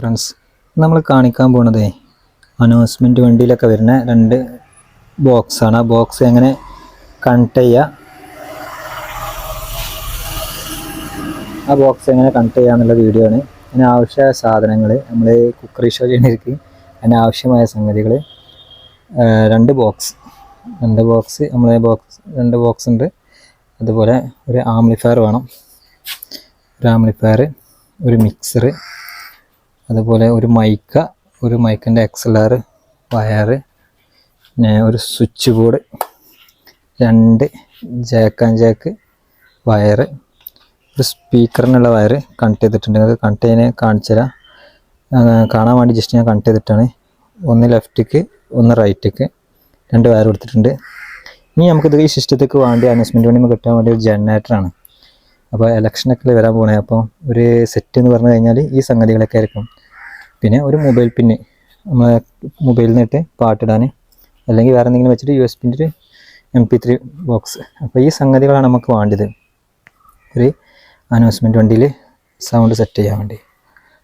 Friends നമ്മൾ കാണിക്കാൻ പോണതേ announcement വണ്ടിയിലൊക്കെ വരുന്ന രണ്ട് ബോക്സാണ് ആ ബോക്സ് എങ്ങനെ കണക്ട് ചെയ്യുക ആ ബോക്സ് എങ്ങനെ കണക്ട് ചെയ്യുക എന്നുള്ള വീഡിയോ ആണ്. അതിന് ആവശ്യമായ സാധനങ്ങൾ നമ്മൾ കുക്കറി ഷോ ചെയ്യണിരിക്കും അതിന് ആവശ്യമായ സംഗതികൾ രണ്ട് ബോക്സ് രണ്ട് ബോക്സ് നമ്മൾ ബോക്സ് രണ്ട് ബോക്സ് ഉണ്ട്. അതുപോലെ ഒരു ആംപ്ലിഫയർ വേണം. ഒരു ആംപ്ലിഫയർ ഒരു മിക്സർ അതുപോലെ ഒരു മൈക്ക ഒരു മൈക്കിന്റെ എക്സലർ വയർ പിന്നെ ഒരു സ്വിച്ച് ബോർഡ് രണ്ട് ജാക്ക് ആൻഡ് ജാക്ക് വയർ ഒരു സ്പീക്കറിനുള്ള വയർ കണക്ട് ചെയ്തിട്ടുണ്ട്. നിങ്ങൾക്ക് കണക്ട് ചെയ്യാൻ കാണിച്ചു തരാം. കാണാൻ വേണ്ടി ജസ്റ്റ് ഞാൻ കണക്ട് ചെയ്തിട്ടാണ്. ഒന്ന് ലെഫ്റ്റിക്ക് ഒന്ന് റൈറ്റിക്ക് രണ്ട് വയർ കൊടുത്തിട്ടുണ്ട്. ഇനി നമുക്കിത് ഈ സിസ്റ്റത്തേക്ക് വേണ്ടി അനൗൺസ്മെന്റ് വേണ്ടി നമുക്ക് കിട്ടാൻ വേണ്ടി ഒരു ജനറേറ്ററാണ് അപ്പോൾ ഇലക്ഷനൊക്കെ വരാൻ പോണേ. അപ്പോൾ ഒരു സെറ്റ് എന്ന് പറഞ്ഞു കഴിഞ്ഞാൽ ഈ സംഗതികളൊക്കെ ആയിരിക്കും. പിന്നെ ഒരു മൊബൈൽ പിന്ന് നമ്മളെ മൊബൈലിൽ നിന്നിട്ട് പാട്ടിടാൻ അല്ലെങ്കിൽ വേറെ എന്തെങ്കിലും വെച്ചിട്ട് യു എസ് പിന്റെ ഒരു എം പി ത്രീ ബോക്സ് അപ്പോൾ ഈ സംഗതികളാണ് നമുക്ക് വേണ്ടത്. ഒരു അനൗൺസ്മെന്റ് വണ്ടിയിൽ സൗണ്ട് സെറ്റ് ചെയ്യാൻ വേണ്ടി.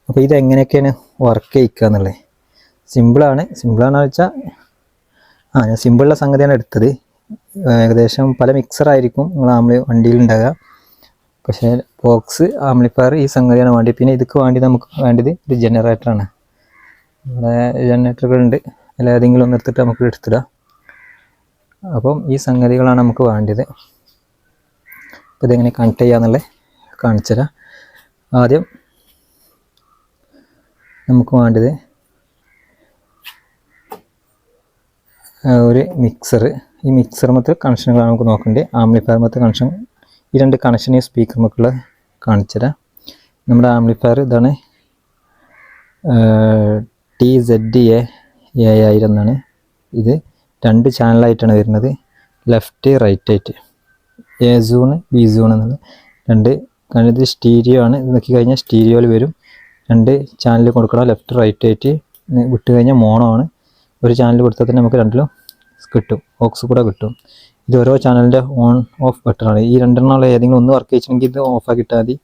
അപ്പോൾ ഇത് എങ്ങനെയൊക്കെയാണ് വർക്ക് ചെയ്യിക്കുക എന്നുള്ളത്? സിമ്പിളാണ് സിമ്പിളാണെന്ന് വെച്ചാൽ ആ ഞാൻ സിമ്പിളുള്ള സംഗതിയാണ് എടുത്തത്. ഏകദേശം പല മിക്സർ ആയിരിക്കും നമ്മൾ വണ്ടിയിൽ ഉണ്ടാകുക പക്ഷേ ബോക്സ് ആംപ്ലിഫയർ ഈ സംഗതിയാണ് വേണ്ടി പിന്നെ ഇതൊക്കെ വേണ്ടി നമുക്ക് വേണ്ടത് ഒരു ജനറേറ്ററാണ് നമ്മുടെ ജനറേറ്ററുകളുണ്ട് അതിൽ ഏതെങ്കിലും ഒന്ന് എടുത്തിട്ട് നമുക്ക് എടുത്തിടാം. അപ്പം ഈ സംഗതികളാണ് നമുക്ക് വേണ്ടത്. അപ്പോൾ ഇതെങ്ങനെ കണക്ട് ചെയ്യാന്നുള്ളത് കാണിച്ചു തരാം. ആദ്യം നമുക്ക് വേണ്ടത് ഒരു മിക്സർ ഈ മിക്സർ മൊത്തം കണക്ഷനുകളാണ് നമുക്ക് നോക്കേണ്ടത്. ആംപ്ലിഫയർ മൊത്തം കണക്ഷൻ ഈ രണ്ട് കണക്ഷൻ ഈ സ്പീക്കർ മക്കുള്ള കാണിച്ചു തരാം നമ്മുടെ ആംപ്ലിഫയർ ഇതാണ് ടി സെഡ് എ എ എന്നാണ്. ഇത് രണ്ട് ചാനലായിട്ടാണ് വരുന്നത്. ലെഫ്റ്റ് റൈറ്റ് ആയിട്ട്. എ സൂണ് ബി സൂൺ എന്നുള്ളത്. രണ്ട് കാരണം ഇത് സ്റ്റീരിയോ ആണ്. ഇത് നോക്കി കഴിഞ്ഞാൽ സ്റ്റീരിയോയിൽ വരും. രണ്ട് ചാനൽ കൊടുക്കണം. ലെഫ്റ്റ് റൈറ്റ് ആയിട്ട്. വിട്ട് കഴിഞ്ഞാൽ മോണോ ആണ്. ഒരു ചാനൽ കൊടുത്താൽ തന്നെ നമുക്ക് രണ്ടിലും കിട്ടും. ഓക്സ് കൂടെ കിട്ടും. ഇത് ഓരോ ചാനലിന്റെ ഓൺ ഓഫ് ബട്ടണാണ് ഈ രണ്ടെണ്ണമുള്ള ഏതെങ്കിലും ഒന്ന് വർക്ക് ചെയ്യിച്ചിട്ടുണ്ടെങ്കിൽ ഇത് ഓഫ് ഇട്ടാൽ മതി.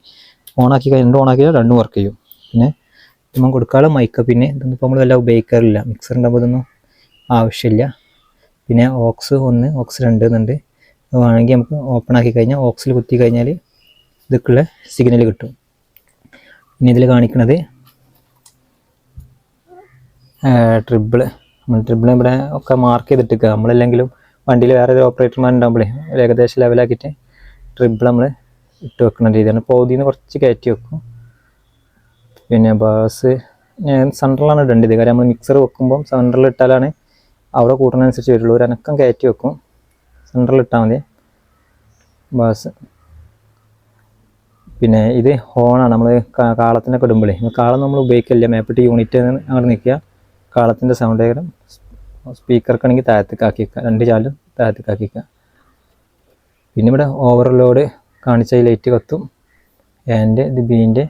കഴിഞ്ഞാൽ രണ്ടും ആക്കിയാൽ രണ്ടും വർക്ക് ചെയ്യും. പിന്നെ നമ്മൾ കൊടുക്കാനുള്ള മൈക്ക് പിന്നെ ഇതൊന്നും നമ്മൾ വല്ല ഉപയോഗിക്കാറില്ല. മിക്സർ ഉണ്ടാകുമ്പോൾ ഇതൊന്നും ആവശ്യമില്ല. പിന്നെ ഓക്സ് ഒന്ന് ഓക്സ് രണ്ട് എന്നുണ്ട്. വേണമെങ്കിൽ നമുക്ക് ഓപ്പൺ ആക്കി കഴിഞ്ഞാൽ ഓക്സിൽ കുത്തി കഴിഞ്ഞാൽ ഇതൊക്കെയുള്ള സിഗ്നൽ കിട്ടും. പിന്നെ ഇതിൽ കാണിക്കുന്നത് ട്രിബിൾ നമ്മൾ ട്രിബിൾ ഇവിടെ ഒക്കെ മാർക്ക് ചെയ്തിട്ടിരിക്കുക. നമ്മളല്ലെങ്കിലും വണ്ടിയിൽ വേറെ ഒരു ഓപ്പറേറ്റർമാരുണ്ടാകുമ്പോഴേ ഏകദേശം ലെവലാക്കിയിട്ട് ട്രിബിൾ നമ്മൾ ഇട്ട് വെക്കുന്ന രീതിയാണ്. പൗതിയിൽ നിന്ന് കുറച്ച് കയറ്റി വെക്കും. പിന്നെ ബസ് ഞാൻ സെൻട്രലാണ് ഇടേണ്ടത്. കാര്യം നമ്മൾ മിക്സർ വെക്കുമ്പം സെൻട്രലിൽ ഇട്ടാലാണ് അവിടെ കൂട്ടുന്നതനുസരിച്ച് വരുള്ളൂ. ഒരു അനക്കം കയറ്റി വെക്കും. സെൻട്രലിൽ ഇട്ടാൽ മതി. ബസ് പിന്നെ ഇത് ഹോണാണ് നമ്മൾ കാളത്തിനൊക്കെ ഇടുമ്പോഴേ കാളം നമ്മൾ ഉപയോഗിക്കില്ല മേപ്പിട്ട് യൂണിറ്റ് അങ്ങോട്ട് നിൽക്കുക കാളത്തിന്റെ സൗണ്ട് സ്പീക്കർക്കാണെങ്കിൽ താഴത്തേക്ക് ആക്കി വെക്കുക രണ്ട് ചാലും താഴത്തേക്ക് ആക്കി വെക്കുക പിന്നെ ഇവിടെ ഓവർലോഡ് കാണിച്ച ലൈറ്റ് കത്തും എന്റെ ഇത് ബീന്റെ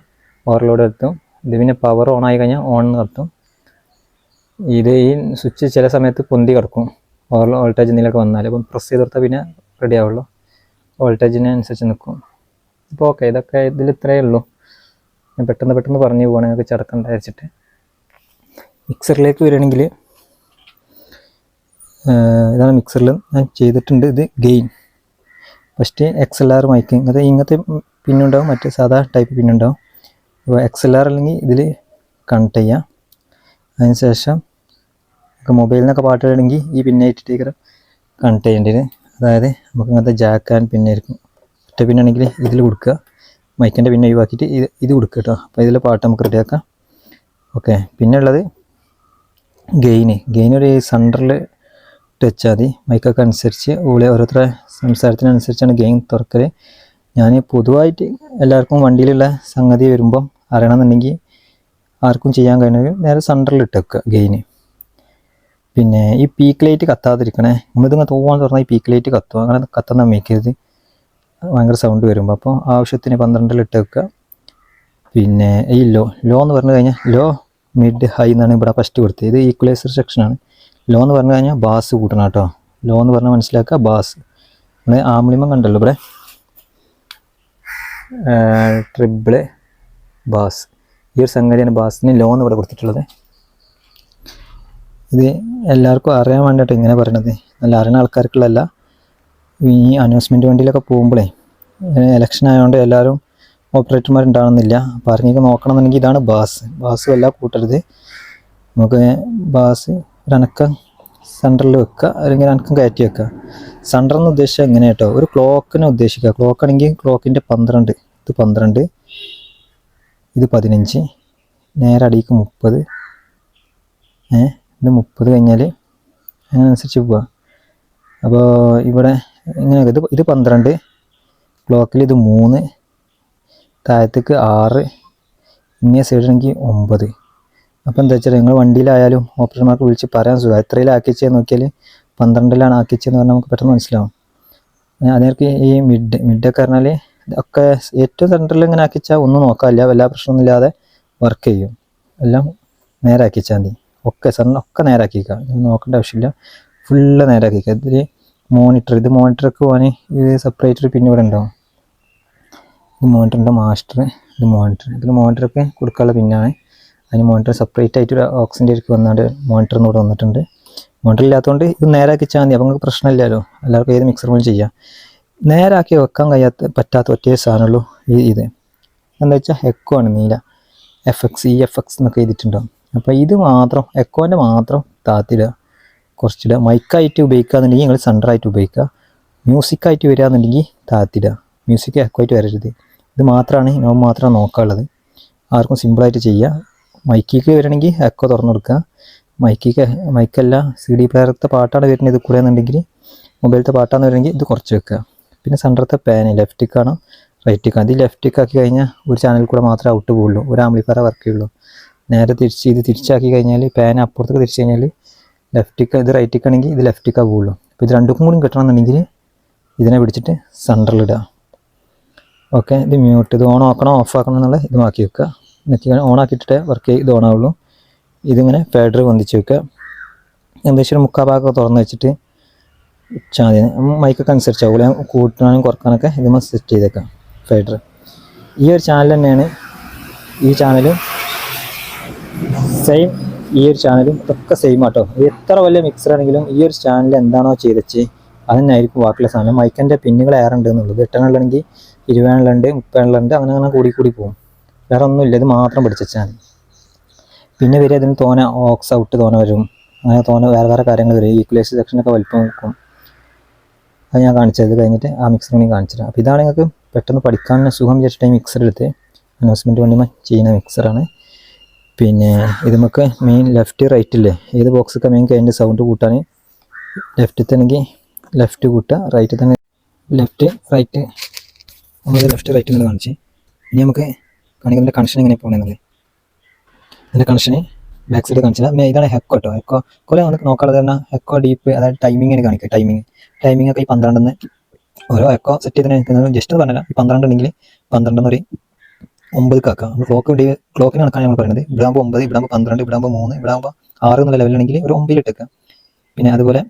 ഓവർലോഡ് എത്തും ഇത് പിന്നെ പവർ ഓൺ ആയി കഴിഞ്ഞാൽ ഓൺ നിർത്തും ഇത് ഈ സ്വിച്ച് ചില സമയത്ത് പൊന്തി കിടക്കും. ഓവർ വോൾട്ടേജ് എന്തെങ്കിലുമൊക്കെ വന്നാൽ അപ്പം പ്രസ് ചെയ്ത് കൊടുത്താൽ പിന്നെ റെഡി ആവുള്ളൂ. വോൾട്ടേജിന് അനുസരിച്ച് നിൽക്കും. അപ്പോൾ ഓക്കെ ഇതൊക്കെ ഇതിൽ ഇത്രയേ ഉള്ളൂ. ഞാൻ പെട്ടെന്ന് പെട്ടെന്ന് പറഞ്ഞു പോകണേ ഞങ്ങൾക്ക് മിക്സറിലേക്ക് വരികയാണെങ്കിൽ ഇതാണ് മിക്സറിൽ ഞാൻ ചെയ്തിട്ടുണ്ട് ഇത് gain first X L R mic ഇങ്ങനത്തെ ഇങ്ങനത്തെ പിന്നുണ്ടാവും മറ്റേ സാധാ ടൈപ്പ് പിന്നുണ്ടാവും. അപ്പോൾ എക്സ് എൽ ആർ അല്ലെങ്കിൽ ഇതിൽ കണക്ട് ചെയ്യാം. അതിനുശേഷം നമുക്ക് മൊബൈലിൽ നിന്നൊക്കെ പാട്ട് ഈ പിന്നായിട്ടിട്ട് കണക്ട് ചെയ്യേണ്ടത്. അതായത് നമുക്ക് ഇങ്ങനത്തെ ജാക്ക് ആൻഡ് പിന്നായിരിക്കും ഒറ്റ പിന്നാണെങ്കിൽ ഇതിൽ കൊടുക്കുക. മൈക്കിന്റെ പിന്നെ ഒഴിവാക്കിയിട്ട് ഇത് ഇത് കൊടുക്കുക കേട്ടോ. അപ്പോൾ ഇതിൽ പാട്ട് നമുക്ക് റെഡിയാക്കാം ഓക്കെ പിന്നെ ഉള്ളത് ഗെയിന് ഗെയിൻ ഒരു സെന്ററിൽ വെച്ചാൽ മതി മൈക്കൊക്കെ അനുസരിച്ച് ഓളെ ഓരോരുത്തരുടെ സംസാരത്തിനനുസരിച്ചാണ് ഗെയിം തുറക്കൽ ഞാൻ പൊതുവായിട്ട് എല്ലാവർക്കും വണ്ടിയിലുള്ള സംഗതി വരുമ്പം അറിയണമെന്നുണ്ടെങ്കിൽ ആർക്കും ചെയ്യാൻ കഴിയുന്നത് നേരെ സെന്ററിൽ ഇട്ടേക്കുക ഗെയിന് പിന്നെ ഈ പീക്ക് ലൈറ്റ് കത്താതിരിക്കണേ. നമ്മളിതിങ്ങനെ തോവാൻ തുറന്നാൽ ഈ പീക്ക് ലൈറ്റ് കത്തും. അങ്ങനെ കത്തുന്ന മേക്കരുത് ഭയങ്കര സൗണ്ട് വരുമ്പോൾ അപ്പോൾ ആവശ്യത്തിന് പന്ത്രണ്ടിൽ ഇട്ട് വെക്കുക പിന്നെ ഈ ലോ ലോ എന്ന് പറഞ്ഞു കഴിഞ്ഞാൽ ലോ മിഡ് ഹൈ എന്നാണ് ഇവിടെ ഫസ്റ്റ് കൊടുത്തത്. ഇത് ഈക്വലൈസർ സെക്ഷനാണ് ലോ എന്ന് പറഞ്ഞു കഴിഞ്ഞാൽ ബാസ് കൂട്ടണം കേട്ടോ. ലോ എന്ന് പറഞ്ഞാൽ മനസ്സിലാക്കുക ബാസ്. നമ്മൾ ആംലിമം കണ്ടല്ലോ ഇവിടെ. Treble bass. ഈ ഒരു സംഗതിയാണ് ബാസിന് ലോ എന്ന് ഇവിടെ കൊടുത്തിട്ടുള്ളത്. ഇത് എല്ലാവർക്കും അറിയാൻ വേണ്ടിയിട്ട് ഇങ്ങനെ പറയണത്. നല്ല അറിയുന്ന ആൾക്കാർക്കുള്ളതല്ല. ഈ അനൗൺസ്മെന്റ് വണ്ടിയിലൊക്കെ പോകുമ്പോഴേ ഇലക്ഷൻ ആയതുകൊണ്ട് എല്ലാവരും ഓപ്പറേറ്റർമാർ ഉണ്ടാവണമെന്നില്ല അപ്പോൾ അറിഞ്ഞൊക്കെ നോക്കണമെന്നുണ്ടെങ്കിൽ ഇതാണ് ബാസ്. ബാസ് എല്ലാം കൂട്ടരുത്. നമുക്ക് ബാസ് ഒരനക്കം സെന്ററിൽ വെക്കുക അല്ലെങ്കിൽ അനക്കം കയറ്റി വെക്കുക സെന്റർ എന്ന് ഉദ്ദേശിച്ചാൽ എങ്ങനെ കേട്ടോ. ഒരു ക്ലോക്കിനെ ഉദ്ദേശിക്കുക. ക്ലോക്ക് ആണെങ്കിൽ ക്ലോക്കിന്റെ പന്ത്രണ്ട് ഇത് പന്ത്രണ്ട് ഇത് പതിനഞ്ച് നേരെ അടിക്ക് മുപ്പത് ഏ ഇത് മുപ്പത് കഴിഞ്ഞാൽ അങ്ങനെ അനുസരിച്ച് പോവുക അപ്പോൾ ഇവിടെ ഇങ്ങനെ ഇത് ഇത് പന്ത്രണ്ട് ക്ലോക്കിൽ ഇത് മൂന്ന് താഴത്തേക്ക് ആറ് ഇങ്ങനെ സൈഡാണെങ്കിൽ ഒമ്പത്. അപ്പോൾ എന്താ വെച്ചാൽ നിങ്ങൾ വണ്ടിയിലായാലും ഓപ്പറേഷന്മാർക്ക് വിളിച്ച് പറയാൻ സുഖം. എത്രയിലാണ് എത്രയിലാക്കിച്ചെന്ന് നോക്കിയാൽ പന്ത്രണ്ടിലാണ് ആക്കിച്ചെന്ന് പറഞ്ഞാൽ നമുക്ക് പെട്ടെന്ന് മനസ്സിലാവും. അതേക്ക് ഈ മിഡ് മിഡൊക്കെ പറഞ്ഞാൽ ഒക്കെ ഏറ്റവും സെന്ററിൽ ഇങ്ങനെ ആക്കിച്ചാൽ ഒന്നും നോക്കാനില്ല. വല്ല പ്രശ്നമൊന്നുമില്ലാതെ വർക്ക് ചെയ്യും. എല്ലാം നേരെ ആക്കിച്ചാൽ മതി. ഒക്കെ സെന്റർ ഒക്കെ നേരെ ഇത് നോക്കേണ്ട ആവശ്യമില്ല. ഫുള്ള് നേരെ നേരാക്കിക്കുക ഇതിൽ മോണിറ്റർ ഇത് മോണിറ്ററൊക്കെ പോകാൻ ഇത് സെപ്പറേറ്റ് പിന്നെ ഇവിടെ ഉണ്ടാവും ഇത് മോണിറ്ററിന്റെ മാസ്റ്റർ ഇത് മോണിറ്റർ ഇതിൽ മോണിറ്ററൊക്കെ കൊടുക്കാനുള്ള പിന്നാണ് അതിന് മോണിറ്റർ സെപ്പറേറ്റ് ആയിട്ട് ഒരു ഓക്സിന്റെ ഇടയ്ക്ക് വന്നാണ്ട് മോണിറ്ററിന് ഇവിടെ വന്നിട്ടുണ്ട്. മോണിറ്റർ ഇല്ലാത്തതുകൊണ്ട് ഇത് നേരാക്കിച്ചാൽ മതി. അപ്പോൾ നിങ്ങൾക്ക് പ്രശ്നമില്ലല്ലോ. എല്ലാവർക്കും ഏത് മിക്സർ പോലും ചെയ്യാം. നേരാക്കി വെക്കാൻ കഴിയാത്ത പറ്റാത്ത ഒറ്റേ സാധനമുള്ളൂ ഈ ഇത്. എന്താ വെച്ചാൽ എക്കോ ആണ് നീല. F X E F X എന്നൊക്കെ എഴുതിയിട്ടുണ്ടാവും അപ്പോൾ ഇത് മാത്രം എക്കോന്റെ മാത്രം താത്തിടുക കുറച്ചിടുക മൈക്കായിട്ട് ഉപയോഗിക്കുകയെന്നുണ്ടെങ്കിൽ നിങ്ങൾ സെന്ററായിട്ട് ഉപയോഗിക്കുക. മ്യൂസിക്കായിട്ട് വരികയെന്നുണ്ടെങ്കിൽ താത്തിടുക മ്യൂസിക് എക്കോ ആയിട്ട് വരരുത്. ഇത് മാത്രമാണ് നോ മാത്രം നോക്കാനുള്ളത്. ആർക്കും സിമ്പിളായിട്ട് ചെയ്യുക മൈക്കിക്ക് വരണമെങ്കിൽ എക്കോ തുറന്നു കൊടുക്കുക മൈക്കിക്ക് മൈക്കല്ല സി ഡി പ്ലെയറത്തെ പാട്ടാണ് വരുന്നത്. ഇത് എന്നുണ്ടെങ്കിൽ മൊബൈലത്തെ പാട്ടാണ് വരണമെങ്കിൽ ഇത് കുറച്ച് വെക്കുക. പിന്നെ സെന്ററത്തെ പാന് ലെഫ്റ്റിക്കാണോ റൈറ്റിക്കാണ് ഇത് ലെഫ്റ്റിക്കാക്കി കഴിഞ്ഞാൽ ഒരു ചാനലിൽ കൂടെ മാത്രമേ ഔട്ട് പോകുള്ളൂ ഒരു ആംബ്ലിഫയർ വർക്ക് ചെയ്യുള്ളൂ. നേരെ തിരിച്ച് ഇത് തിരിച്ചാക്കി കഴിഞ്ഞാൽ പാൻ അപ്പുറത്തേക്ക് തിരിച്ച് കഴിഞ്ഞാൽ ലെഫ്റ്റിക്ക് ഇത് റൈറ്റിക്കാണെങ്കിൽ ഇത് ലെഫ്റ്റിക്കാ പോകുള്ളൂ അപ്പോൾ ഇത് രണ്ടും കൂടി കിട്ടണമെന്നുണ്ടെങ്കിൽ ഇതിനെ പിടിച്ചിട്ട് സെന്ററിലിടുക ഓക്കെ ഇത് മ്യൂട്ട് ഇത് ഓൺ ആക്കണോ ഓഫ് ആക്കണോ എന്നുള്ള ഇത് മാക്കി വെക്കുക. ഓൺ ആക്കിയിട്ടേ വർക്ക് ഇത് ഓൺ ആവുള്ളൂ. ഇതിങ്ങനെ ഫേഡർ പൊന്തിച്ച് വെക്കുക. ഏകദേശം ഒരു മുക്കാൽ ഭാഗമൊക്കെ തുറന്ന് വെച്ചിട്ട് മതി. മൈക്കൊക്കെ അനുസരിച്ചാവില്ല കൂട്ടാനും കുറക്കാനൊക്കെ ഇതുമ്പോൾ സെറ്റ് ചെയ്തേക്കാം. ഫേഡർ ഈ ഒരു ചാനൽ തന്നെയാണ് ഈ ചാനലും സെയിം ഈ ഒരു ചാനലും ഇതൊക്കെ സെയിം ആട്ടോ. എത്ര വലിയ മിക്സർ ആണെങ്കിലും ഈ ഒരു ചാനൽ എന്താണോ ചെയ്തച്ച് അതന്നെയായിരിക്കും ബാക്കിയുള്ള സാധനം. മൈക്കിന്റെ പിന്നുകൾ ഉണ്ട് എന്നുള്ളത്. ഉണ്ട് മുപ്പതെണ്ണം ഉണ്ട് അങ്ങനെ അങ്ങനെ കൂടി കൂടി പോകും. വേറെ ഒന്നുമില്ല ഇത് മാത്രം പിടിച്ചാൽ പിന്നെ വരെ അതിന് തോന ഓക്സ് ഔട്ട് തോന വരും. അങ്ങനെ തോന വേറെ വേറെ കാര്യങ്ങൾ വരും. ഈക്വലൈസ് സെക്ഷനൊക്കെ വലിപ്പം വെക്കും. അത് ഞാൻ കാണിച്ചത് കഴിഞ്ഞിട്ട് ആ മിക്സർ കൂടി കാണിച്ചിട്ട് അപ്പോൾ ഇതാണ് നിങ്ങൾക്ക് പെട്ടെന്ന് പഠിക്കാൻ സുഖം വിചാരിച്ചിട്ട് മിക്സർ എടുത്ത്. അനൗൺസ്മെന്റ് വേണ്ടി ചെയ്യുന്ന മിക്സറാണ് പിന്നെ ഇത് നമുക്ക് മെയിൻ ലെഫ്റ്റ് റൈറ്റ് ഇല്ലേ? ഏത് ബോക്സൊക്കെ മെയിൻ കഴിഞ്ഞ സൗണ്ട് കൂട്ടാൻ? ലെഫ്റ്റിൽ തന്നെങ്കിൽ ലെഫ്റ്റ് കൂട്ടുക റൈറ്റിൽ തന്നെ ലെഫ്റ്റ് റൈറ്റ് നമ്മൾ ലെഫ്റ്റ് റൈറ്റ് കാണിച്ച്. ഇനി നമുക്ക് കാണിക്കുന്നതിന്റെ കണക്ഷൻ എങ്ങനെ പോകണമെന്നുള്ളത് ഇതിന്റെ കണക്ഷന് ബാക്ക് സൈഡ് കാണിച്ചില്ല. പിന്നെ ഇതാണ് ഹെക്കോ കേട്ടോ ഹെക്കോ കൊല നമുക്ക് നോക്കാതെ തന്നെ ഹെക്കോ ഡീപ്പ് അതായത് ടൈമിങ്ങിന് കാണിക്കുക. ടൈമിങ് ടൈമിംഗ് ഒക്കെ ഈ പന്ത്രണ്ടെന്ന് ഓരോ എക്കോ സെറ്റ് ചെയ്തിട്ട് നിൽക്കുന്നത് ജസ്റ്റ് പറഞ്ഞില്ല. ഈ പന്ത്രണ്ട് ഉണ്ടെങ്കിൽ പന്ത്രണ്ടെന്ന് ഒരു ഒമ്പത് കാക്ക. നമ്മൾ ക്ലോക്ക് ക്ലോക്കിന് കണക്കാണ് നമ്മൾ പറയുന്നത്. ഇവിടെ ആകുമ്പോൾ ഒമ്പത് ഇവിടെ ആകുമ്പോൾ പന്ത്രണ്ട് ഇവിടെ ആകുമ്പോൾ മൂന്ന് ഇവിടെ ആകുമ്പോൾ ആറ് എന്നുള്ള ലെവലാണെങ്കിൽ ഒരു ഒമ്പതിൽ ഇട്ടേക്കാം പിന്നെ അതുപോലെ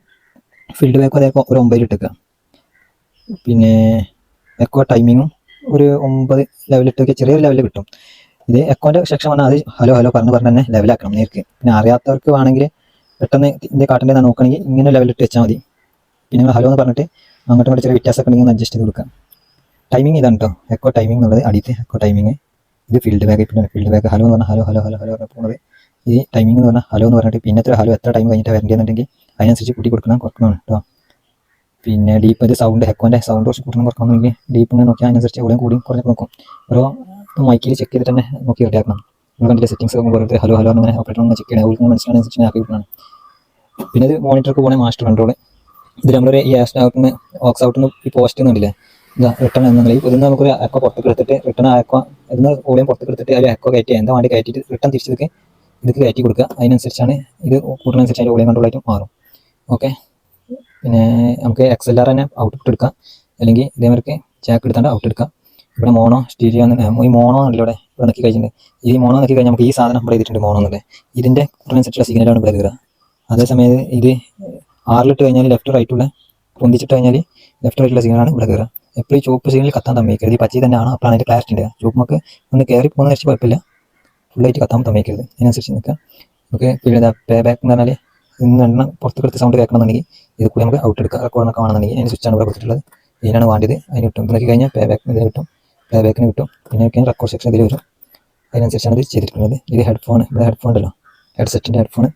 ഫീൽഡ് ബാക്കും അതേപോലെ ഒരു ഒമ്പതിൽ ഇട്ടേക്കാം പിന്നെ എക്കോ ടൈമിങ്ങും ഒരു ഒമ്പത് ലെവലിട്ടൊക്കെ ചെറിയൊരു ലെവലിൽ കിട്ടും. ഇത് എക്കോന്റെ സെക്ഷൻ വന്നാൽ അത് ഹലോ ഹലോ പറഞ്ഞു പറഞ്ഞു തന്നെ ലെവലാക്കണം നേർക്ക്. പിന്നെ അറിയാത്തവർക്ക് വേണമെങ്കിൽ പെട്ടെന്ന് ഇതിന്റെ കാട്ടിന്റെ നോക്കണമെങ്കിൽ ഇങ്ങനെ ലെവലിട്ട് വെച്ചാൽ മതി. പിന്നെ ഹലോ എന്ന് പറഞ്ഞിട്ട് അങ്ങോട്ടും ഇങ്ങോട്ട് ചെറിയ വ്യത്യാസമൊക്കെ ഉണ്ടെങ്കിൽ അഡ്ജസ്റ്റ് ചെയ്ത് കൊടുക്കാം. ടൈമിംഗ് ഇതാണ് കേട്ടോ എക്കോ ടൈമിംഗ് എന്നുള്ളത് അടിയത്തെ എക്കോ ടൈമിംഗ് ഇത് ഫീൽഡ് ബാക്ക് പിന്നെ ഫീൽഡ് ബാക്ക് ഹലോ എന്ന് പറഞ്ഞാൽ ഹലോ ഹലോ ഹലോ ഹലോ പോകുന്നത് ഈ ടൈമിംഗ് എന്ന് പറഞ്ഞാൽ ഹലോ എന്ന് പറഞ്ഞിട്ട് പിന്നെ എത്ര ഹലോ എത്ര ടൈം കഴിഞ്ഞിട്ട് വരേണ്ടതെന്നുണ്ടെങ്കിൽ അതിനനുസരിച്ച് കൂട്ടി കൊടുക്കണം കുറക്കണം കേട്ടോ പിന്നെ ഡീപ്പ് ഒരു സൗണ്ട് ഹെക്കോന്റെ സൗണ്ട് കുറച്ച് കൂട്ടണം കുറക്കണമെന്നുണ്ടെങ്കിൽ ഡീപ്പ് ഇങ്ങനെ നോക്കിയാൽ അതിനനുസരിച്ച് എവിടെയും കൂടി കുറഞ്ഞ് നോക്കും ഓരോ മൈക്കിൽ ചെക്ക് ചെയ്തിട്ട് തന്നെ നോക്കി റെഡിയാക്കണം നിങ്ങൾ കണ്ടില്ല സെറ്റിംഗ്സ് ഒക്കെ വെറുതെ ഹലോ ഹലോ അങ്ങനെ ഓപ്പറേറ്റർ ഒന്ന് ചെക്ക് ചെയ്യണം. അവർക്ക് ഞാൻ ആക്കി വിടണം. പിന്നെ ഇത് മോണിറ്റർക്ക് പോകണേ മാസ്റ്റർ കൺട്രോൾ ഇത് നമ്മളൊരു ഈ ആസ്റ്റ് ഔട്ടിന് ഓക്സ് ഔട്ടിന് ഈ പോസ്റ്റ് കണ്ടില്ലേ? ഇതാ റിട്ടേൺ എന്നുണ്ടെങ്കിൽ ഇതിൽ നിന്ന് നമുക്കൊരു അക്കോ പുറത്തേക്ക് എടുത്തിട്ട് റിട്ടേൺ എക്കോ ഇതിന് ഓടിയും പുറത്തേക്ക് എടുത്തിട്ട് അതിൽ അക്കോ കയറ്റി എന്താ വേണ്ടി കയറ്റിയിട്ട് റിട്ടേൺ തിരിച്ചതൊക്കെ ഇതൊക്കെ കയറ്റി കൊടുക്കുക. അതിനനുസരിച്ചാണ് ഇത് കൂട്ടുന്നതനുസരിച്ച് അതിന്റെ ഓടിയും കൺട്രോൾ ആയിട്ട് മാറും. ഓക്കെ പിന്നെ നമുക്ക് എക്സ് എൽ ആർ തന്നെ ഔട്ട്പുട്ട് എടുക്കാം. അല്ലെങ്കിൽ ഇതേമാർക്ക് ചാക്ക് എടുത്താണ്ട് ഔട്ട് എടുക്കാം. ഇവിടെ മോണോ സ്റ്റീരിയോ ഈ മോണോ ആണല്ലോ ഇവിടെ ഇവിടെ നോക്കി കഴിഞ്ഞിട്ടുണ്ട് ഈ മോണോ നോക്കി കഴിഞ്ഞാൽ നമുക്ക് ഈ സാധനം ഇവിടെ ചെയ്തിട്ടുണ്ട് മോണോ എന്നുള്ളത്. ഇതിന്റെ കുറഞ്ഞനുസരിച്ചുള്ള സിഗ്നലാണ് ഇവിടെ കയറുക അതേസമയത്ത് ഇത് ആറിലിട്ട് കഴിഞ്ഞാൽ ലെഫ്റ്റ് റൈറ്റുള്ള പൊന്തിച്ചിട്ട് കഴിഞ്ഞാൽ ലെഫ്റ്റ് റൈറ്റുള്ള സിഗ്നലാണ് ഇവിടെ കയറുക എപ്പോഴും ചുവപ്പ് സിഗ്നൽ കത്താൻ തമ്മിക്കരുത് ഈ പച്ചി തന്നെയാണ്. അപ്പോഴാണ് അതിന്റെ ക്ലാരിറ്റി ഉണ്ട് ചുവപ്പ് നമുക്ക് ഒന്ന് കയറി പോകുന്ന കഴിച്ച് കുഴപ്പമില്ല. ഫുള്ളായിട്ട് കത്താൻ തമ്മിക്കരുത് അതിനനുസരിച്ച് നിൽക്കുക. നമുക്ക് പേ ബാക്ക് എന്ന് പറഞ്ഞാൽ ഇന്ന് എണ്ണം പുറത്ത് കൊടുത്ത് സൗണ്ട് കേൾക്കണമെന്നുണ്ടെങ്കിൽ ഇത് കൂടി നമുക്ക് ഔട്ട് എടുക്കുക റെക്കോർഡൊക്കെ വേണമെന്നുണ്ടെങ്കിൽ അതിന് സ്വിച്ചാണ് ഇവിടെ കൊടുത്തിട്ടുള്ളത്. ഇതിനാണ് വേണ്ടത്. അതിന് കിട്ടും. ഇതൊക്കെ കഴിഞ്ഞാൽ പേ ബാക്ക് ഇതിന് കിട്ടും. പേ ബാക്കിന് കിട്ടും. പിന്നെ ഒക്കെ റെക്കോർഡ് സെക്ഷൻ ഇതിൽ വരും. അതിനനുസരിച്ചാണ് ഇത് ചെയ്തിരിക്കുന്നത്. ഇത് ഹെഡ്ഫോൺ ഇവിടെ ഹെഡ്ഫോൺ ഉണ്ടല്ലോ. ഹെഡ്സെറ്റിന്റെ ഹെഡ്ഫോൺ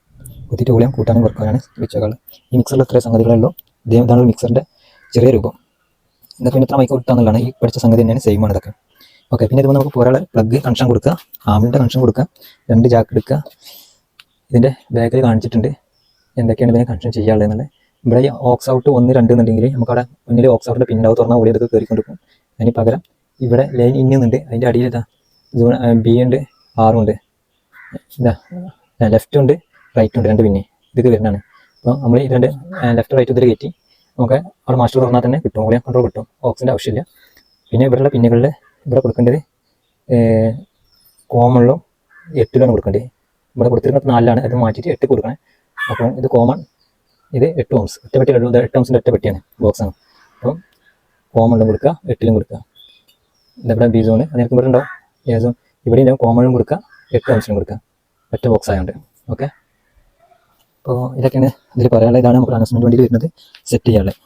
കുത്തിയിട്ട് വോളിയം കൂട്ടാനും കുറക്കാനാണ് സ്വിച്ചുകൾ ഈ മിക്സറിൽ ഇത്രയും സംഗതികളുള്ളൂ ഇതേ ഇതാണ് മിക്സറിന്റെ ചെറിയ രൂപം. ഇതൊക്കെ പിന്നെ ഇത്ര മൈക്ക് കൊടുത്താന്നുള്ളതാണ്. ഈ പഠിച്ച സംഗതി തന്നെയാണ് സെയിം ആണ് ഇതൊക്കെ. ഓക്കെ പിന്നെ ഇതുപോലെ നമുക്ക് പോരാളെ പ്ലഗ് കണക്ഷൻ കൊടുക്കുക. ആമിന്റെ കണക്ഷൻ കൊടുക്കുക. രണ്ട് ജാക്ക് എടുക്കുക. ഇതിന്റെ ബാക്കിൽ കാണിച്ചിട്ടുണ്ട്. എന്തൊക്കെയാണ് ഇതിനെ കണക്ഷൻ ചെയ്യാനുള്ളത് ഇവിടെ ഓക്സ് ഔട്ട് ഒന്ന് രണ്ട് എന്നുണ്ടെങ്കിൽ നമുക്ക് അവിടെ മുന്നിൽ ഓക്സ് ഔട്ടിന്റെ പിന്നാവ് തുറന്നാൽ ഓടി ഇതൊക്കെ കയറിക്കൊണ്ടിരിക്കും. അതിന് പകരം ഇവിടെ ലൈൻ ഇന്നുണ്ട് അതിന്റെ അടിയിൽ ഇതാ സോൺ ബി ഉണ്ട് ആറും ഉണ്ട്. ഇതാ ലെഫ്റ്റ് ഉണ്ട് റൈറ്റ് ഉണ്ട് രണ്ട് പിന്നെ ഇതൊക്കെ വരുന്നതാണ് അപ്പോൾ നമ്മൾ ഈ രണ്ട് ലെഫ്റ്റ് റൈറ്റ് ഇതിൽ കയറ്റി നമുക്ക് അവിടെ മാസ്റ്റർ തുറന്നാൽ തന്നെ കിട്ടും. ഓടിയാൽ കൺട്രോൾ കിട്ടും. ഓക്സിന്റെ ആവശ്യമില്ല. പിന്നെ ഇവിടെയുള്ള പിന്നുകളിൽ ഇവിടെ കൊടുക്കേണ്ടത് കോമണിലും എട്ടിലാണ് കൊടുക്കേണ്ടത്. ഇവിടെ കൊടുത്തിരുന്നത് നാലിലാണ്. അത് മാറ്റിയിട്ട് എട്ട് കൊടുക്കണേ. അപ്പോൾ ഇത് കോമൺ ഇത് എട്ട് ഓംസ് ഒറ്റ പെട്ടി ഇത് എട്ട് ഓംസിന്റെ ഒറ്റ പെട്ടിയാണ് ബോക്സാണ് അപ്പം കോമണിലും കൊടുക്കുക എട്ടിലും കൊടുക്കുക. ഇതവിടെ ബി സോണ് അതിനൊക്കെ ഇവിടെ ഉണ്ടാവും ഏ സോൺ ഇവിടെ ഉണ്ടാവും കോമണിലും കൊടുക്കുക എട്ട് ഓംസിലും കൊടുക്കുക. ഒറ്റ ബോക്സ് ആയതുകൊണ്ട് ഓക്കെ അപ്പോൾ ഇതൊക്കെയാണ് ഇതിൽ പറയാനുള്ള ഇതാണ് നമുക്ക് അനൗൺസ്മെന്റ് വേണ്ടി വരുന്നത്. സെറ്റ് ചെയ്യാനുള്ളത്.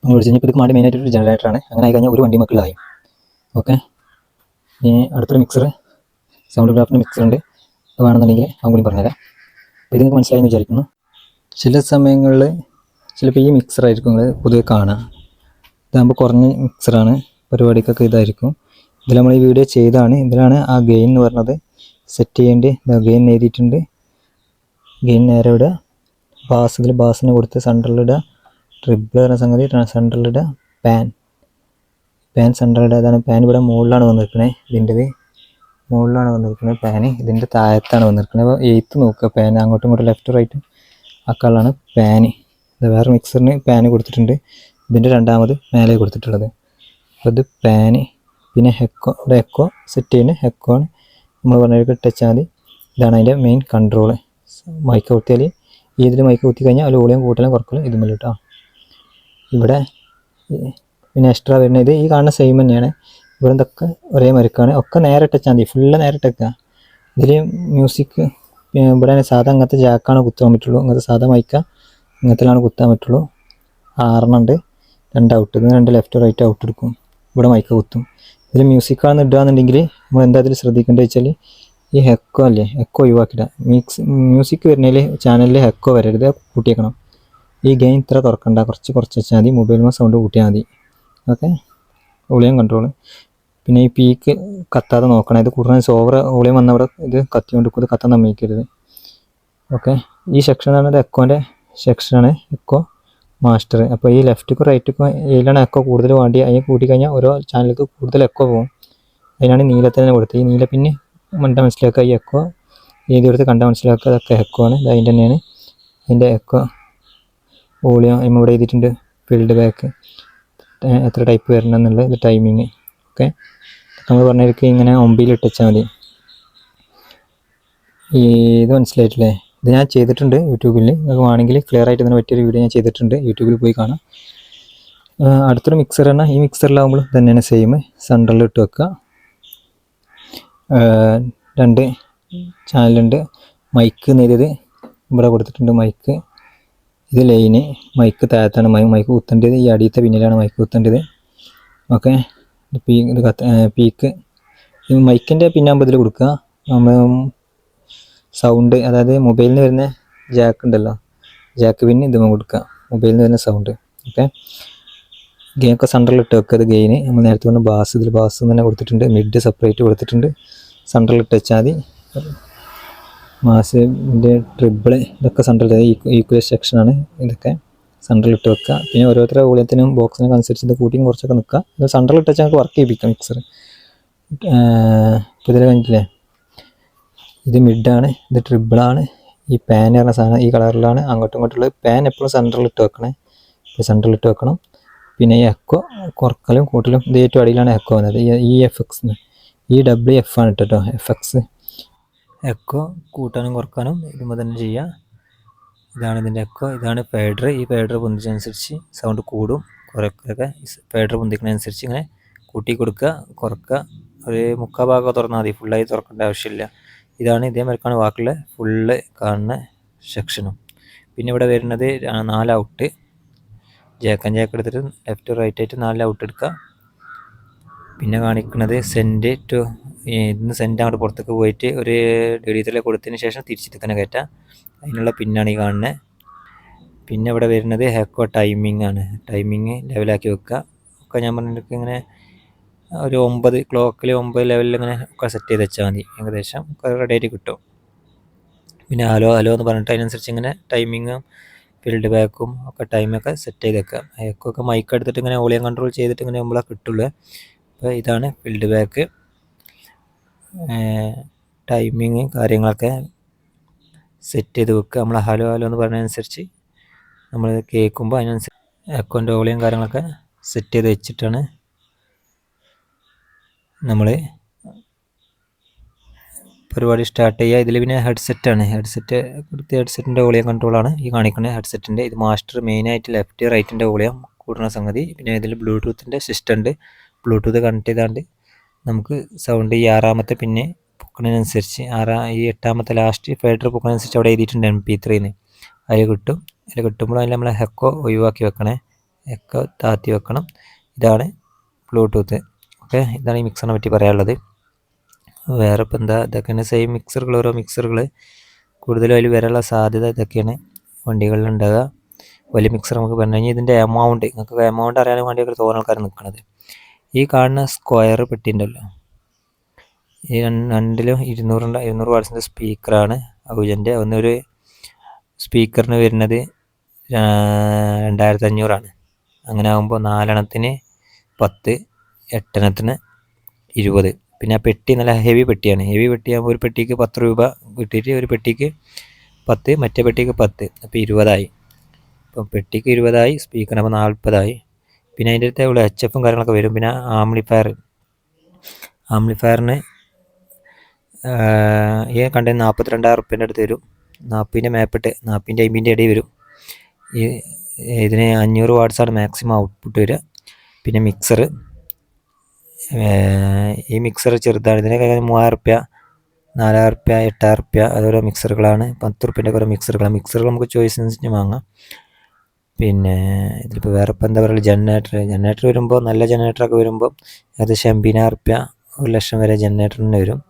നമ്മൾ വിളിച്ചു ഇപ്പോൾ ഇത് മാടി മെയിനായിട്ട് ഒരു ജനറേറ്ററാണ് അങ്ങനെ ആയി കഴിഞ്ഞാൽ ഒരു വണ്ടി മക്കളായി. ഓക്കെ ഇനി അടുത്തൊരു മിക്സർ സൗണ്ട് ഗ്രാഫിന്റെ മിക്സർ ഉണ്ട്. വേണമെന്നുണ്ടെങ്കിൽ അവൻ കൂടി പറഞ്ഞുതരാം. അപ്പോൾ ഇത് നിങ്ങൾക്ക് മനസ്സിലായെന്ന് വിചാരിക്കുന്നു. ചില സമയങ്ങളിൽ ചിലപ്പോൾ ഈ മിക്സർ ആയിരിക്കും നിങ്ങൾ പൊതുവെ കാണുക ഇതാകുമ്പോൾ കുറഞ്ഞ മിക്സറാണ് പരിപാടിക്കൊക്കെ ഇതായിരിക്കും. ഇതിൽ നമ്മൾ ഈ വീഡിയോ ചെയ്താണ്. ഇതിലാണ് ആ ഗെയിൻ എന്ന് പറഞ്ഞത് സെറ്റ് ചെയ്യേണ്ടി. ഗെയിൻ എഴുതിയിട്ടുണ്ട്. ഗെയിൻ നേരെ ഇടുക. ബാസ് ഇതിൽ ബാസിന് കൊടുത്ത് സെൻട്രലിടുക ട്രിബിൾ പറഞ്ഞ സംഗതി സെൻട്രലിടുക പാൻ പാൻ സെൻട്രലിടുക അതാണ് പാൻ ഇവിടെ മുകളിലാണ് വന്നിരിക്കണേ ഇതിന്റെത്. മുകളിലാണ് വന്നിരിക്കുന്നത് പാന് ഇതിന്റെ താഴത്താണ് വന്നിരിക്കുന്നത് അപ്പോൾ എയ്ത്ത് നോക്കുക. പാൻ അങ്ങോട്ടും ഇങ്ങോട്ടും ലെഫ്റ്റ് റൈറ്റും അക്കാളാണ് പാന്. ഇത് വേറെ മിക്സറിന് പാന് കൊടുത്തിട്ടുണ്ട്. ഇതിന്റെ രണ്ടാമത് മേലെ കൊടുത്തിട്ടുള്ളത്. ഇത് പാന് പിന്നെ ഹെക്കോ ഇവിടെ ഹെക്കോ സെറ്റ് ചെയ്യുന്ന ഹെക്കോ ആണ്. നമ്മൾ പറഞ്ഞൊക്കെ ടച്ച് മതി. ഇതാണ് അതിന്റെ മെയിൻ കൺട്രോൾ മൈക്ക് കുത്തിയാൽ ഏതൊരു മൈക്ക് കുത്തി കഴിഞ്ഞാൽ അതിൽ വോളിയം കൂട്ടലും കുറക്കലും ഇതും ഇതുമല്ല കേട്ടോ ഇവിടെ പിന്നെ എക്സ്ട്രാ വരുന്ന ഇത് ഈ കാണുന്ന സെയിം തന്നെയാണ്. ഇവിടെ ഇതൊക്കെ ഒരേ മരക്കാണ്. ഒക്കെ നേരെ ടച്ചാൽ മതി. ഫുള്ള് നേരെ ടക്കുക ഇതിൽ മ്യൂസിക് ഇവിടെ സാധാ അങ്ങനത്തെ ജാക്കാണ് കുത്താൻ പറ്റുള്ളൂ. ഇങ്ങനത്തെ സാധാ മൈക്ക ഇങ്ങനത്തിലാണ് കുത്താൻ പറ്റുള്ളൂ. ആറെണ്ണം ഉണ്ട്. രണ്ട് ഔട്ട് ഇത് രണ്ട് ലെഫ്റ്റ് റൈറ്റ് ഔട്ട് എടുക്കും. ഇവിടെ മൈക്ക കുത്തും. ഇതിൽ മ്യൂസിക്കാണ് ഇടുകയെന്നുണ്ടെങ്കിൽ നമ്മൾ എന്താ ഇതിൽ ശ്രദ്ധിക്കേണ്ടത് വെച്ചാൽ ഈ ഹെക്കോ അല്ലേ? ഹെക്കോ ഒഴിവാക്കിയിട മിക്സ് മ്യൂസിക് വരുന്നതിൽ ചാനലിൽ ഹെക്കോ വരരുത്. കൂട്ടിയേക്കണം ഈ ഗെയിം ഇത്ര തുറക്കണ്ട. കുറച്ച് കുറച്ച് വെച്ചാൽ മതി. മൊബൈൽ സൗണ്ട് കൂട്ടിയാൽ മതി. ഓക്കെ ഒളിയും കൺട്രോൾ പിന്നെ ഈ പീക്ക് കത്താതെ നോക്കണം. ഇത് കൂടുതൽ സോവർ വോളിയം വന്ന അവിടെ ഇത് കത്തിക്കൊണ്ട് ഇത് കത്താൻ നമ്മിക്കരുത് ഓക്കെ ഈ സെക്ഷൻ എന്ന് പറയുന്നത് എക്കോന്റെ സെക്ഷനാണ് എക്കോ മാസ്റ്റർ അപ്പോൾ ഈ ലെഫ്റ്റിക്കും റൈറ്റിക്കും ഏതിലാണ് എക്കോ കൂടുതൽ വേണ്ടി അതിന് കൂട്ടിക്കഴിഞ്ഞാൽ ഓരോ ചാനലിലേക്ക് കൂടുതൽ എക്കോ പോകും. അതിനാണ് നീലത്തിൽ തന്നെ കൊടുത്തത്. ഈ നീല പിന്നെ മണ്ട മനസ്സിലാക്കുക. ഈ എക്കോ ഏത് കൊടുത്ത് കണ്ട മനസ്സിലാക്കുക. അതൊക്കെ എക്കോ ആണ്. ഇത് അതിന്റെ തന്നെയാണ്. അതിന്റെ എക്കോ വോളിയം ഇവിടെ എഴുതിയിട്ടുണ്ട്. ഫീൽഡ് ബാക്ക് എത്ര ടൈപ്പ് വരണം എന്നുള്ള ഇത് ടൈമിങ് ഓക്കെ നമ്മൾ പറഞ്ഞവർക്ക് ഇങ്ങനെ ഒമ്പിയിൽ ഇട്ടുവെച്ചാൽ മതി ഇത് മനസ്സിലായിട്ടില്ലേ? ഇത് ഞാൻ ചെയ്തിട്ടുണ്ട് യൂട്യൂബിൽ നിങ്ങൾക്ക് വേണമെങ്കിൽ ക്ലിയർ ആയിട്ട് ഇതിനെ പറ്റിയൊരു വീഡിയോ ഞാൻ ചെയ്തിട്ടുണ്ട്. യൂട്യൂബിൽ പോയി കാണാം. അടുത്തൊരു മിക്സർ തന്നെ. ഈ മിക്സറിലാവുമ്പോൾ തന്നെയാണ് സെയിം സെന്ററിൽ ഇട്ട് വെക്കുക രണ്ട് ചാനലുണ്ട് മൈക്ക് നേരിയത് ഇവിടെ കൊടുത്തിട്ടുണ്ട് മൈക്ക് ഇത് ലൈന് മൈക്ക് താഴത്താണ്. മൈക്ക് കുത്തേണ്ടത്. ഈ അടിയത്തെ പിന്നിലാണ് മൈക്ക് കുത്തേണ്ടത്. ഓക്കെ. പീക്ക് മൈക്കിന്റെ പിന്നാമ്പതിൽ കൊടുക്കുക നമ്മൾ സൗണ്ട് അതായത് മൊബൈലിന് വരുന്ന ജാക്ക് ഉണ്ടല്ലോ. ജാക്ക് പിന്നെ ഇത് കൊടുക്കുക മൊബൈലിന് വരുന്ന സൗണ്ട് ഓക്കെ? ഗെയിമൊക്കെ ഇട്ട് വെക്കുക അത് ഗെയിന് നമ്മൾ നേരത്തെ പറഞ്ഞ ബാസ് ഇതിൽ ബാസ് തന്നെ കൊടുത്തിട്ടുണ്ട്. മിഡ് സെപ്പറേറ്റ് കൊടുത്തിട്ടുണ്ട്. ഇട്ട് വെച്ചാൽ മതി. മാസിന്റെ ട്രിബിൾ ഇതൊക്കെ സെൻട്രൽ ഈക്വൽ സെക്ഷനാണ് ഇതൊക്കെ. സെൻട്രൽ ഇട്ട് വെക്കുക. പിന്നെ ഓരോരുത്തരുടെ വോളിയത്തിനും ബോക്സിനൊക്കെ അനുസരിച്ച് ഇത് കൂട്ടിയും കുറച്ചൊക്കെ നിൽക്കുക. ഇത് സെൻട്രൽ ഇട്ട് വെച്ചാൽ നമുക്ക് വർക്ക് ചെയ്യിപ്പിക്കാം മിക്സർ ഇപ്പോൾ ഇതിൽ കഴിഞ്ഞിട്ടില്ലേ ഇത് മിഡാണ് ഇത് ട്രിബിളാണ് ഈ പാൻ പറഞ്ഞ സാധനം ഈ കളറിലാണ് അങ്ങോട്ടും ഇങ്ങോട്ടുള്ളത് പാൻ എപ്പോഴും സെൻട്രൽ ഇട്ട് വെക്കണേ. ഇപ്പോൾ സെൻട്രൽ ഇട്ട് വെക്കണം. പിന്നെ ഈ എക്കോ കുറക്കലും കൂട്ടലും ഇത് ഏറ്റവും അടിയിലാണ് എക്കോ വന്നത് ഈ എഫ് എക്സ് ഈ ഡബ്ല്യു എഫ് ആണ് കേട്ടോ എഫ് എക്സ് എക്കോ കൂട്ടാനും കുറക്കാനും ഇതുമ്പോൾ തന്നെ ചെയ്യാം. ഇതാണ് ഇതിന്റെ എക്കോ ഇതാണ് ഫേഡർ ഈ ഫേഡർ പൊന്തിച്ചതനുസരിച്ച് സൗണ്ട് കൂടും കുറയ്ക്കൊക്കെ ഫേഡർ പൊന്തിക്കുന്നതനുസരിച്ച് ഇങ്ങനെ കൂട്ടി കൊടുക്കുക കുറക്കുക. ഒരു മുക്കാൽ ഭാഗം തുറന്നാൽ മതി. ഫുള്ളായി തുറക്കേണ്ട ആവശ്യമില്ല. ഇതാണ് ഇതേമാർക്കാണ് വാക്കിലെ ഫുള്ള് കാണുന്ന സെക്ഷനും പിന്നെ ഇവിടെ വരുന്നത് നാല് ഔട്ട് ജേക്കൻ ജേക്ക് എടുത്തിട്ട് ലെഫ്റ്റ് റൈറ്റ് ആയിട്ട് നാല് ഔട്ട് എടുക്കുക. പിന്നെ കാണിക്കുന്നത് സെന്റ് ടു ഇന്ന് സെന്റ് അങ്ങോട്ട് പുറത്തേക്ക് പോയിട്ട് ഒരു ഡെലിവറി കൊടുത്തതിന് ശേഷം തിരിച്ചിട്ട് തന്നെ കയറ്റാം അതിനുള്ള പിന്നാണ് ഈ കാണുന്നത് പിന്നെ ഇവിടെ വരുന്നത് ഹെക്കോ ടൈമിംഗ് ആണ്. ടൈമിങ് ലെവലാക്കി വെക്കുക. ഒക്കെ ഞാൻ പറഞ്ഞിട്ട് ഇങ്ങനെ ഒരു ഒമ്പത് ക്ലോക്കിൽ ഒമ്പത് ലെവലിൽ ഇങ്ങനെ ഒക്കെ സെറ്റ് ചെയ്ത് വെച്ചാൽ മതി. ഏകദേശം ഒക്കെ റെഡി ആയിട്ട് കിട്ടും. പിന്നെ ഹലോ ഹലോ എന്ന് പറഞ്ഞിട്ട് അതിനനുസരിച്ച് ഇങ്ങനെ ടൈമിങ്ങും ഫീൽഡ് ബാക്കും ഒക്കെ ടൈമൊക്കെ സെറ്റ് ചെയ്ത് വെക്കുക. ഒക്കെ മൈക്ക് എടുത്തിട്ട് ഇങ്ങനെ വോളിയം കൺട്രോൾ ചെയ്തിട്ട് ഇങ്ങനെ നമ്മളെ കിട്ടുള്ളൂ. അപ്പോൾ ഇതാണ് ഫീൽഡ് ബാക്ക് ടൈമിങ് കാര്യങ്ങളൊക്കെ സെറ്റ് ചെയ്ത് വെക്കുക. നമ്മൾ ഹലോ ഹലോ എന്ന് പറഞ്ഞതനുസരിച്ച് നമ്മൾ കേൾക്കുമ്പോൾ അതിനനുസരിച്ച് എക്കോന്റെ ഓളിയും കാര്യങ്ങളൊക്കെ സെറ്റ് ചെയ്ത് വെച്ചിട്ടാണ് നമ്മൾ പരിപാടി സ്റ്റാർട്ട് ചെയ്യുക. ഇതിൽ പിന്നെ ഹെഡ്സെറ്റാണ് ഹെഡ്സെറ്റ് കൊടുത്ത് ഹെഡ്സെറ്റിന്റെ വോളിയം കൺട്രോളാണ് ഈ കാണിക്കുന്നത് ഹെഡ്സെറ്റിന്റെ ഇത് മാസ്റ്റർ മെയിനായിട്ട് ലെഫ്റ്റ് റൈറ്റിന്റെ വോളിയം കൂടുന്ന സംഗതി. പിന്നെ ഇതിൽ ബ്ലൂടൂത്തിന്റെ സിസ്റ്റം ഉണ്ട്. ബ്ലൂടൂത്ത് കണക്ട് ചെയ്താണ്ട് നമുക്ക് സൗണ്ട് ഈ ആറാമത്തെ പിന്നെ പൊക്കണതിനനുസരിച്ച് ആറാ ഈ എട്ടാമത്തെ ലാസ്റ്റ് ഫെഡർ പൊക്കണതനുസരിച്ച് അവിടെ എഴുതിയിട്ടുണ്ട് എം പി ത്രീന്ന് അതിൽ കിട്ടും. അതിൽ കിട്ടുമ്പോൾ അതിൽ നമ്മൾ ഹെക്കോ ഒഴിവാക്കി വെക്കണേ. ഹെക്കോ താത്തി വെക്കണം. ഇതാണ് ബ്ലൂടൂത്ത് ഓക്കെ ഇതാണ് ഈ മിക്സറിനെ പറ്റി പറയാനുള്ളത്. വേറെ ഇപ്പം എന്താ ഇതൊക്കെയാണ് സെയിം മിക്സറുകൾ ഓരോ മിക്സറുകൾ കൂടുതലും അതിൽ വരാനുള്ള സാധ്യത ഇതൊക്കെയാണ് വണ്ടികളിൽ ഉണ്ടാകുക വലിയ മിക്സർ നമുക്ക് പറഞ്ഞു കഴിഞ്ഞാൽ ഇതിന്റെ എമൗണ്ട് നിങ്ങൾക്ക് എമൗണ്ട് അറിയാൻ വേണ്ടിയൊക്കെ തോന്നുന്ന ആൾക്കാർ നിൽക്കുന്നത് ഈ കാണുന്ന സ്ക്വയർ പെട്ടിന്റെ ഉണ്ടല്ലോ ഈ രണ്ട് രണ്ടിലും ഇരുന്നൂറിന്റെ ഇരുന്നൂറ് വാട്സിന്റെ സ്പീക്കറാണ് ഔജന്റെ ഒന്നൊരു സ്പീക്കറിന് വരുന്നത് രണ്ടായിരത്തി അഞ്ഞൂറാണ് അങ്ങനെ ആകുമ്പോൾ നാലെണ്ണത്തിന് പത്ത് എട്ടെണ്ണത്തിന് ഇരുപത്. പിന്നെ ആ പെട്ടി നല്ല ഹെവി പെട്ടിയാണ്. ഹെവി പെട്ടിയാകുമ്പോൾ ഒരു പെട്ടിക്ക് പത്ത് രൂപ കിട്ടിയിട്ട് ഒരു പെട്ടിക്ക് പത്ത് മറ്റേ പെട്ടിക്ക് പത്ത്. അപ്പോൾ ഇരുപതായി. അപ്പം പെട്ടിക്ക് ഇരുപതായി സ്പീക്കറിന് നാൽപ്പതായി. പിന്നെ അതിന്റെ അടുത്ത് ഇവിടെ എച്ച് എഫും കാര്യങ്ങളൊക്കെ വരും. പിന്നെ ആംപ്ലിഫയർ ആംപ്ലിഫയറിന് ഈ കണ്ട നാൽപ്പത്തിരണ്ടായിരം റുപ്യന്റെ അടുത്ത് വരും. നാൽപ്പതിന്റെ മേപ്പിട്ട് നാൽപ്പതിന്റെ അമ്പതിന്റെ ഇടയിൽ വരും. ഈ ഇതിന് അഞ്ഞൂറ് വാട്ട്സാണ് മാക്സിമം ഔട്ട്പുട്ട് വരിക. പിന്നെ മിക്സർ ഈ മിക്സർ ചെറുതാണ്. ഇതിനൊക്കെ മൂവായിരം റുപ്യ നാലായിരം റുപ്യ എട്ടായിരം റുപ്യ അതോരോ മിക്സറുകളാണ് പത്ത് റുപ്യന്റെ ഓരോ മിക്സറുകളാണ് മിക്സറുകൾ നമുക്ക് ചോയ്സ് അനുസരിച്ച് വാങ്ങാം. പിന്നെ ഇതിലിപ്പോൾ വേറെ ഇപ്പം എന്താ പറയുക ജനറേറ്റർ ജനറേറ്റർ വരുമ്പോൾ നല്ല ജനറേറ്ററൊക്കെ വരുമ്പോൾ ഏകദേശം എൺപതിനായിരം റുപ്യ ഒരു ലക്ഷം വരെ ജനറേറ്ററിന് വരും.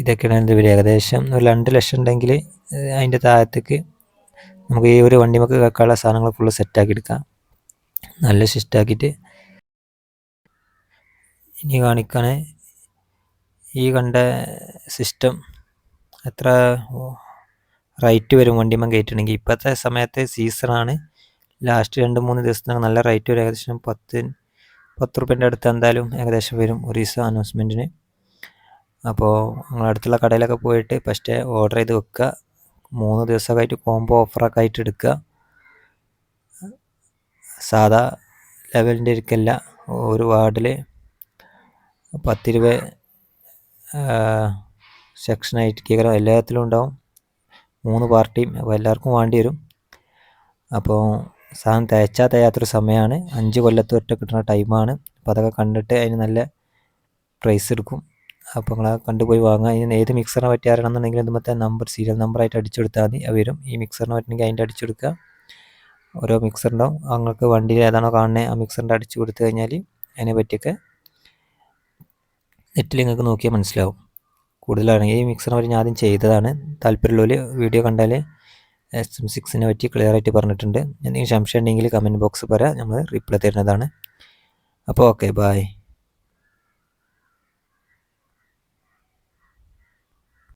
ഇതൊക്കെയാണ് എന്റെ വില ഏകദേശം ഒരു രണ്ട് ലക്ഷം ഉണ്ടെങ്കിൽ അതിന്റെ താഴത്തേക്ക് നമുക്ക് ഈ ഒരു വണ്ടി നമുക്ക് വെക്കാനുള്ള സാധനങ്ങൾ ഫുള്ള് സെറ്റാക്കി എടുക്കാം. നല്ല ഷിഫ്റ്റാക്കിയിട്ട് ഇനി കാണിക്കാൻ ഈ കണ്ട സിസ്റ്റം എത്ര റൈറ്റ് വരും വണ്ടിമ്മ കയറ്റണമെങ്കിൽ ഇപ്പോഴത്തെ സമയത്ത് സീസണാണ് ലാസ്റ്റ് രണ്ട് മൂന്ന് ദിവസത്തിന് നല്ല റൈറ്റ് വരും. ഏകദേശം പത്ത് പത്ത് റുപ്യന്റെ അടുത്ത് എന്തായാലും ഏകദേശം വരും ഒരു ദിവസം അനൗൺസ്മെന്റിന് അപ്പോൾ അടുത്തുള്ള കടയിലൊക്കെ പോയിട്ട് ഫസ്റ്റ് ഓർഡർ ചെയ്ത് വെക്കുക. മൂന്ന് ദിവസമൊക്കെ ആയിട്ട് കോംബോ ഓഫറൊക്കെ ആയിട്ട് എടുക്കുക. സാധാ ലെവലിന്റെ ഇരിക്കല്ല. ഒരു വാർഡിൽ പത്ത് രൂപ സെക്ഷനായിട്ട് കേൾക്കണം എല്ലാത്തിലും ഉണ്ടാവും. മൂന്ന് പാർട്ടിയും അപ്പോൾ എല്ലാവർക്കും വേണ്ടി വരും. അപ്പോൾ സാധനം തയ്ച്ചാൽ തയ്യാത്തൊരു സമയമാണ്. അഞ്ച് കൊല്ലത്ത് ഒറ്റ കിട്ടുന്ന ടൈമാണ് അപ്പോൾ അതൊക്കെ കണ്ടിട്ട് അതിന് നല്ല പ്രൈസ് എടുക്കും. അപ്പോൾ നിങ്ങൾ കണ്ടുപോയി വാങ്ങുക. ഇനി ഏത് മിക്സറിനെ പറ്റി അറിയണമെന്നുണ്ടെങ്കിൽ ഇതുമത്തെ നമ്പർ സീരിയൽ നമ്പറായിട്ട് അടിച്ചെടുത്താൽ മതി. വരും. ഈ മിക്സറിനെ പറ്റണമെങ്കിൽ അതിന്റെ അടിച്ചെടുക്കുക ഓരോ മിക്സർ ഉണ്ടാവും. നിങ്ങൾക്ക് വണ്ടിയിൽ ഏതാണോ കാണുന്നത് ആ മിക്സറിന്റെ അടിച്ചു കൊടുത്തു കഴിഞ്ഞാൽ അതിനെ പറ്റിയൊക്കെ നെറ്റിൽ നിങ്ങൾക്ക് നോക്കിയാൽ മനസ്സിലാവും. കൂടുതലാണെങ്കിൽ ഈ മിക്സറിനെ പറ്റി ഞാൻ ആദ്യം ചെയ്തതാണ്. താല്പര്യമുള്ളവർ വീഡിയോ കണ്ടാൽ എസ് എം സിക്സിനെ പറ്റി ക്ലിയർ ആയിട്ട് പറഞ്ഞിട്ടുണ്ട്. എന്തെങ്കിലും സംശയം ഉണ്ടെങ്കിൽ കമന്റ് ബോക്സ് പറയാം. നമ്മൾ റിപ്ലൈ തരുന്നതാണ്. അപ്പോൾ ഓക്കെ ബായ്